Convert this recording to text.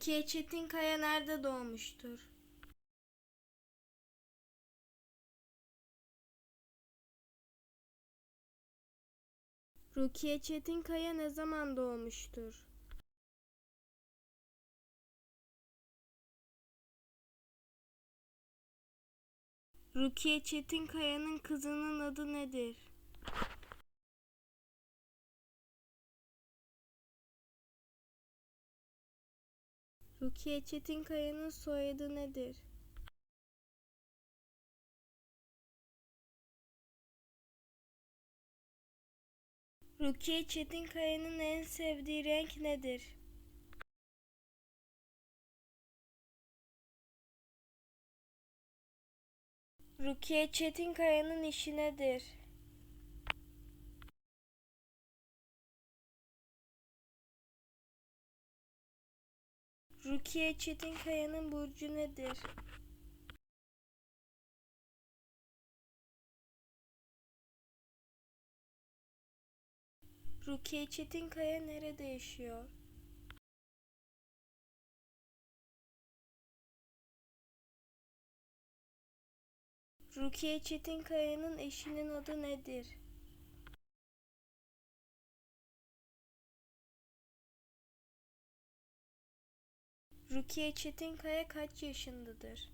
Rukiye Çetinkaya nerede doğmuştur? Rukiye Çetinkaya ne zaman doğmuştur? Rukiye Çetinkaya'nın kızının adı nedir? Rukiye Çetinkaya'nın soyadı nedir? Rukiye Çetinkaya'nın en sevdiği renk nedir? Rukiye Çetinkaya'nın işi nedir? Rukiye Çetinkaya'nın burcu nedir? Rukiye Çetinkaya nerede yaşıyor? Rukiye Çetinkaya'nın eşinin adı nedir? Rukiye Çetinkaya kaç yaşındadır?